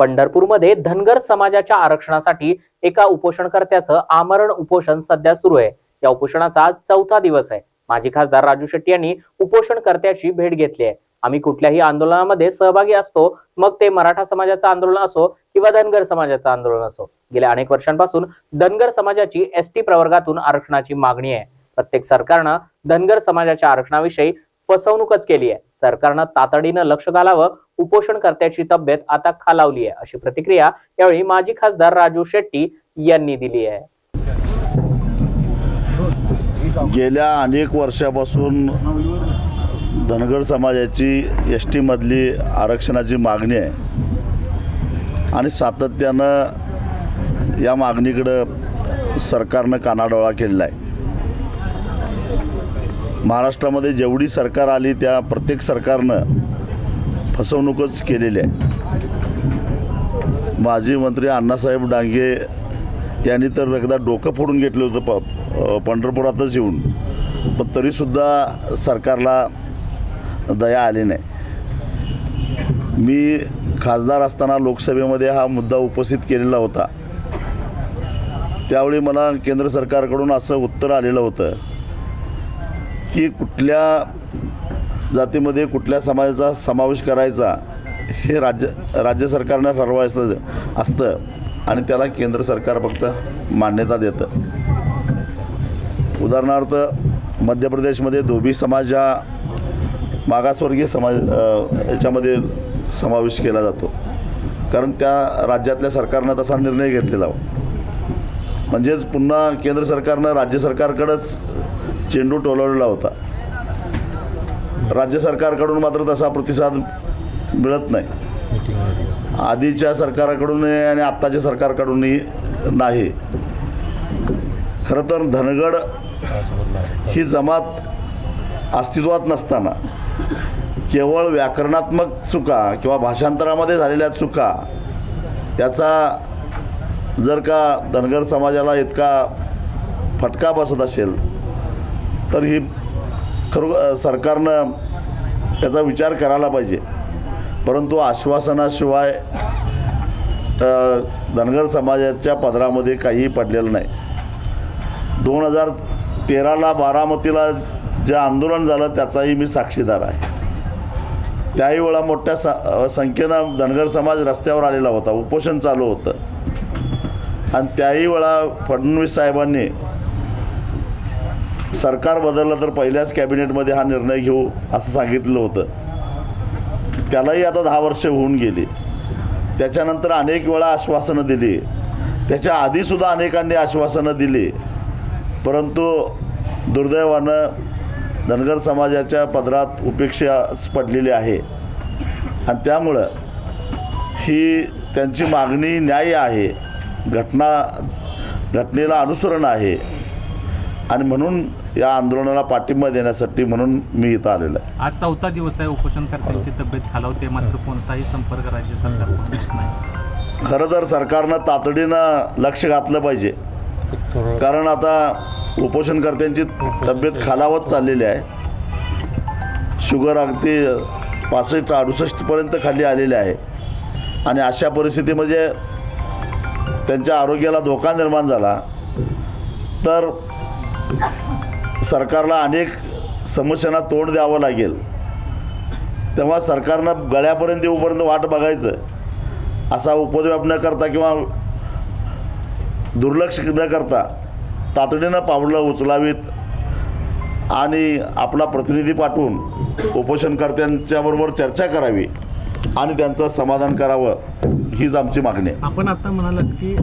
पंढरपूरमध्ये धनगर समाजाच्या आरक्षणासाठी एका उपोषणकर्त्याचं आमरण उपोषण सध्या सुरू आहे. या उपोषणाचा आज चौथा दिवस आहे. माजी खासदार राजू शेट्टी यांनी उपोषणकर्त्याची भेट घेतली आहे. आम्ही कुठल्याही आंदोलनामध्ये सहभागी असतो मग ते मराठा समाजाचं आंदोलन असो किंवा धनगर समाजाचं आंदोलन असो. गेल्या अनेक वर्षांपासून धनगर समाजाची एस टी प्रवर्गातून आरक्षणाची मागणी आहे. प्रत्येक सरकारनं धनगर समाजाच्या आरक्षणाविषयी फसवणूकच केली आहे. सरकारनं तातडीनं लक्ष घालावं उपोषणकर्त्याची तब्येत आता खालावली आहे अशी प्रतिक्रिया यावेळी माजी खासदार राजू शेट्टी यांनी दिली आहे. गेल्या अनेक वर्षापासून धनगर समाजाची एस टीमधली आरक्षणाची मागणी आहे. आणि सातत्यानं या मागणीकडं सरकारनं कानाडोळा केलेला आहे. महाराष्ट्रामध्ये जेवढी सरकार आली त्या प्रत्येक सरकारनं फसवणूकच केलेली आहे. माजी मंत्री अण्णासाहेब डांगे यांनी तर एकदा डोकं फोडून घेतलं होतं प पंढरपुरातच येऊन. पण तरीसुद्धा सरकारला दया आली नाही. मी खासदार असताना लोकसभेमध्ये हा मुद्दा उपस्थित केलेला होता. त्यावेळी मला केंद्र सरकारकडून असं उत्तर आलेलं होतं की कुठल्या जातीमध्ये कुठल्या समाजाचा समावेश करायचा हे राज्य राज्य सरकारनं ठरवायचं असतं आणि त्याला केंद्र सरकार फक्त मान्यता देतं. उदाहरणार्थ मध्य प्रदेशमध्ये धोबी समाज हा मागासवर्गीय समाज याच्यामध्ये समावेश केला जातो. कारण त्या राज्यातल्या सरकारनं तसा निर्णय घेतलेला. म्हणजेच पुन्हा केंद्र सरकारनं राज्य सरकारकडंच चेंडू टोलवलेला होता. राज्य सरकारकडून मात्र तसा प्रतिसाद मिळत नाही. आधीच्या सरकारकडूनही आणि आत्ताच्या सरकारकडूनही नाही. खरं तर धनगड ही जमात अस्तित्वात नसताना केवळ व्याकरणात्मक चुका किंवा भाषांतरामध्ये झालेल्या चुका याचा जर का धनगर समाजाला इतका फटका बसत असेल तर ही खरो सरकारनं याचा विचार करायला पाहिजे. परंतु आश्वासनाशिवाय धनगर समाजाच्या पदरामध्ये काहीही पडलेलं नाही. दोन हजार तेराला बारामतीला जे आंदोलन झालं त्याचाही मी साक्षीदार आहे. त्याही वेळा मोठ्या सा संख्येनं धनगर समाज रस्त्यावर आलेला होता उपोषण चालू होतं. आणि त्याही वेळा फडणवीस साहेबांनी सरकार बदललं तर पहिल्याच कॅबिनेटमध्ये हा निर्णय घेऊ असं सांगितलं होतं. त्यालाही आता दहा वर्ष होऊन गेली. त्याच्यानंतर अनेक वेळा आश्वासनं दिली. त्याच्या आधीसुद्धा अनेकांनी आश्वासनं दिली. परंतु दुर्दैवानं धनगर समाजाच्या पदरात उपेक्षा पडलेली आहे. आणि त्यामुळं ही त्यांची मागणी न्याय आहे. घटना घटनेला अनुसरण आहे. आणि म्हणून या आंदोलनाला पाठिंबा देण्यासाठी म्हणून मी इथं आलेलो आहे. आज चौथा दिवस आहे उपोषणकर्त्यांची तब्येत खालावते मात्र कोणताही संपर्क राज्य नाही. खरं तर सरकारनं तातडीनं लक्ष घातलं पाहिजे. कारण आता उपोषणकर्त्यांची तब्येत खालावत चाललेली आहे. शुगर अगदी पासष्ट अडुसष्टपर्यंत खाली आलेली आहे. आणि अशा परिस्थितीमध्ये त्यांच्या आरोग्याला धोका निर्माण झाला. तर सरकारला अनेक समस्यांना तोंड द्यावं लागेल. तेव्हा सरकारनं गळ्यापर्यंत येऊपर्यंत वाट बघायचं. असा उपद्व्याप न करता किंवा दुर्लक्ष न करता तातडीनं पावलं उचलावीत आणि आपला प्रतिनिधी पाठवून उपोषणकर्त्यांच्याबरोबर चर्चा करावी आणि त्यांचं समाधान करावं हीच आमची मागणी आहे. आपण आता म्हणालात की